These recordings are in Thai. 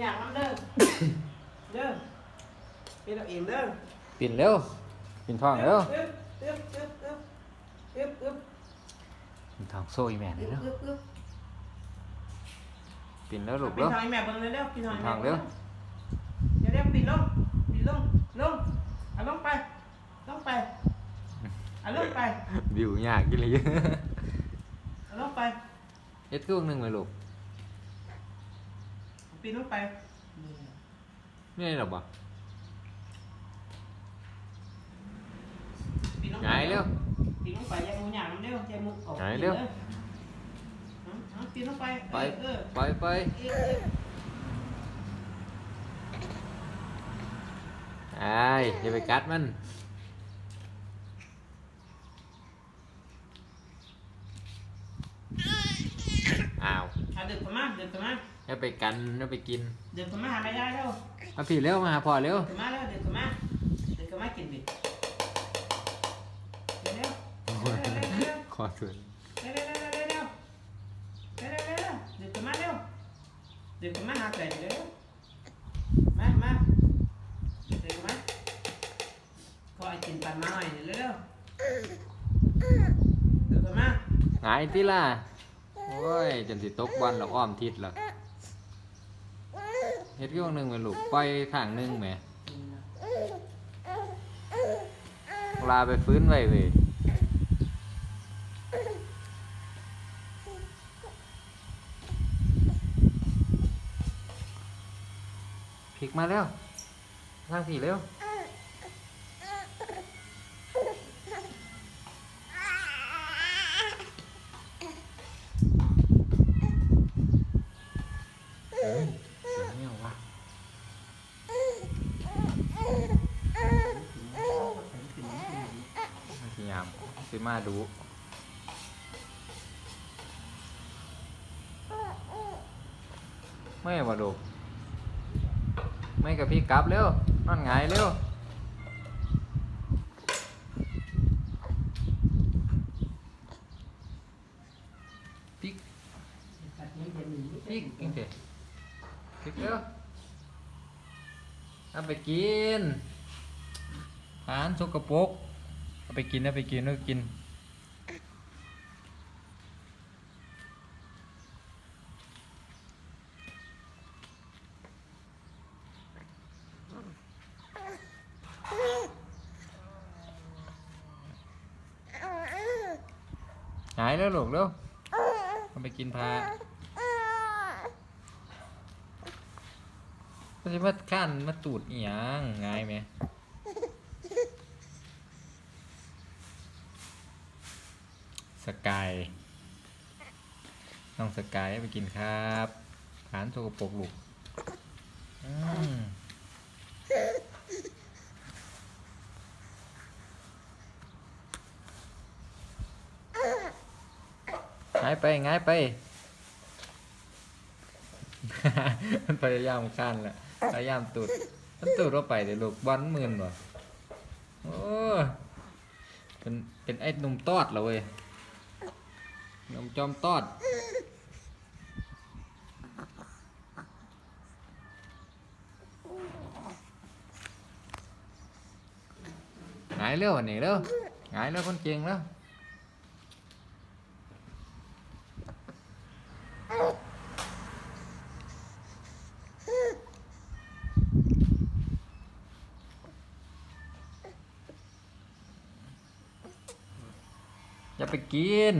อยากน้ำเด้อ เด้อเป็นเอาเองเด้อปิ่นเร็วปิ่นทองเร็วอึ๊บอึ๊บอึ๊บอึ๊บอึ๊บอึ๊บปิ่นทองโซ่อีแม่นี่อึ๊บเร็วอึ๊บอึ๊บปิ่นแล้วลูกปีเร็วทางแม่เบิ่งเลยเร็วปีทางทางเร็วเดี๋ยวเร็วปีลงปีลงลงเอาลงไปลงไปเอาลงไปวิวยากกินเลย เอาลงไป เอ็ดเครื่องหนึงไหมลูก ปีลงไปนี่หรอบ่ปีลงไงเร็ว ปีลงไปอย่ามูหยาน้ำเร็วอย่ามูออกไงเร็วด้อเอาเอาปีลงไปไป เออไปไปเออเออไอ้ายอย่าไปกัดมัน อ้าวเอาเดินเข้ามาเดินเข้ามา อย่าไปกันอย่าไปกิน เดินเข้ามาหาไม่ได้แล้วมาพี่เร็วมาหาพ่อเร็วเดินมาแล้วเดินเข้ามาเดินเข้ามากินดิเร็วเร็วเร็วเร็วเร็ว ขอส่วนเร็วเร็วเร็วเร็วเร็วเร็วเร็วเร็วเร็วเดินเข้ามาเร็วเดินเข้ามาหาไก่เร็วมามาเดินเข้ามาขอไอ้กินปันมาหน่อยเร็วเร็วเดินเข้ามาหงายติล่ะ โอ้ยจนสิตกบอลแล้วอ้อมทิศแล้ว เฮ็ดเครื่องหนึ่งไหมลูกปล่อยข้างหนึ่งไหมลาไปฟื้นไว้เว้ยพลิกมาแล้วทางผีเร็ว เฮ้ยเสียงเงี้ยวะพยาย มไปมาดูไม่มาดูไม่กับพี่กลับเร็วนอนหงายเร็วพี่พี่กินเถอะพี่เร็วเอาไปกินอาหารสกปรก เอาไปกินเอาไปกินเอาไปกิน หายแล้วลูกเร็วเอาไปกินพาก็จะมาขั้นมาตูดอีหยังง่ายไหม สกายน้องสกายไปกินครับผานโสกปรกลูกอืมง่ายไปง่ายไป มันพยายามขั้นแหละพยายามตูดมันตูดเราไปเดี๋ยวลูกบอลมื่นบ่โอ้เป็นเป็นไอ้หนุ่มตอดเหรอเว้ย นมจอมตอดหงายเร็วอันนี้เร็วหงายเร็วคนเก่งแล้วอย่าไปกิน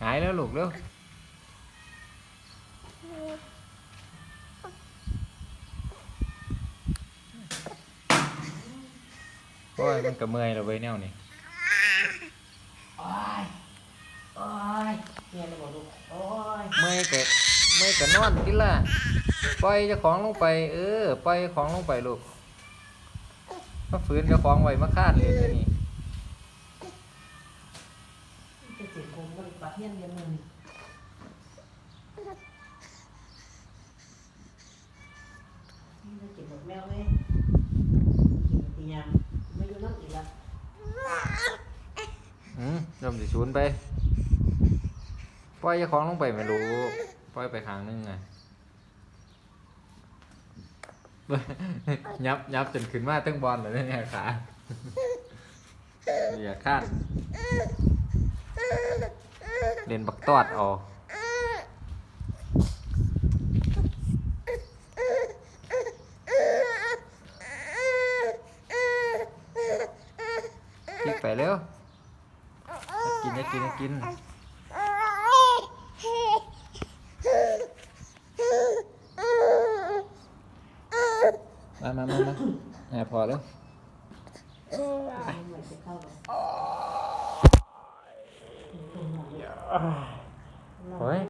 หงาย แล้วลูกเร็วโอ้ยมันก็เมื่อยแล้วเว้ยแนวนี่โอ้ยโอ้ยเนี่ยเลยบอกลูกโอ้ยเมื่อยก็เมื่อยก็นอนกินล่ะปล่อยเจ้าของลงไป เออปล่อยเจ้าของลงไปลูกมาฝืนเจ้าของไว้มาคาดเลยนี่ บริบาเฮียนเรียมือนี่เรากินหมดแมวเลยกินตียำไม่อยู่น้องอีกล้อืมยอมสิชูนไป ปล่อยจะคล้องลงไปไม่รู้ ปล่อยไปครั้างนึงไง ยับยับจนขึ้นมาตั้งบอลเลยเนี่ยขา อย่าคาด เล่นบักตอดเอาิกไปเร็วกินให้กินให้กิน มามามามาพอแล้ว Ah. what?